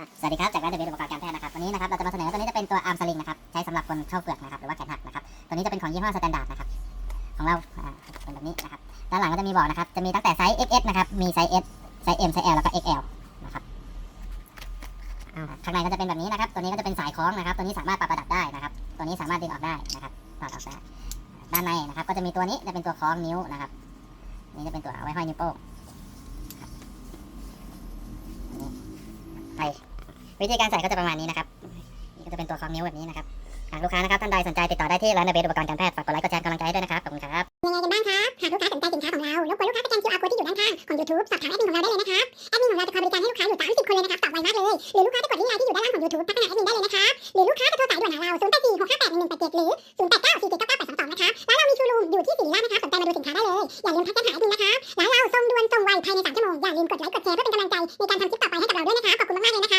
สวัสดีครับจากร้านเดบิวต์อุปกรณ์การแพทย์นะครับวันนี้นะครับเราจะมาเสนอตัวนี้จะเป็นตัวอาร์มสลิงนะครับใช้สำหรับคนเข้าเฟือกนะครับหรือว่าแขนหักนะครับตัวนี้จะเป็นของยี่ห้อสแตนดาร์ดนะครับของเราเป็นแบบนี้นะครับด้านหลังก็จะมีบอกนะครับจะมีตั้งแต่ไซส์ XS นะครับมีไซส์ S ไซส์ M ไซส์ L แล้วก็ XL นะครับข้างในก็จะเป็นแบบนี้นะครับตัวนี้ก็จะเป็นสายคล้องนะครับตัวนี้สามารถปรับระดับได้นะครับตัวนี้สามารถดึงออกได้นะครับถอดออกได้ด้านในนะครับก็จะมีตัวนี้จะเป็นตัวคล้องนิ้วนะครับนี่จะเป็นตัวเอาไว้ห้อยนิ้วโป้งครับนี่ใส่ วิธีการใส่ก็จะประมาณนี้นะครับนี่ก็จะเป็นตัวคอมนิ้วแบบนี้นะครับหากลูกค้านะครับท่านใดสนใจติดต่อได้ที่ร้านเบสอุปกรณ์การแพทย์ฝากกดไลค์กดแชร์กำลังใจด้วยนะครับขอบคุณครับยังไงกันบ้างครับหากลูกค้าสนใจสินค้าของเรารบกวนลูกค้าสแกน QR code ที่อยู่ด้านข้างของ YouTube สอบถามแอดมินของเราได้เลยนะครับแอดมินของเราจะคอยบริการให้ลูกค้าอยู่ตามสิบคนเลยนะครับตอบไวมากเลยหรือลูกค้าจะกดที่ไลน์ที่อยู่ด้านล่างของ YouTube พัฒนาแอดมินได้เลยนะครับหรือลูกค้าจะโทรสายด่วนหาเรา0 8 4 6 5 8 1 1 8 7หรือ 0 8 9 4 7 9 8 2 2นะครับร้าเรามีชูรูมอยู่ที่ศิริราชนะครับสนใจมาดูสินค้าได้เลยอย่าลืมทักกันหาแอดมินนะครับร้าเราส่งด่วนส่งไวภายใน3ชั่วโมงอย่าลืมกดไลค์กดแชร์เพื่อเป็นกำลังใจในการทำคลิปต่อไปให้กับเราด้วยนะครับขอบคุณมากๆเลยนะ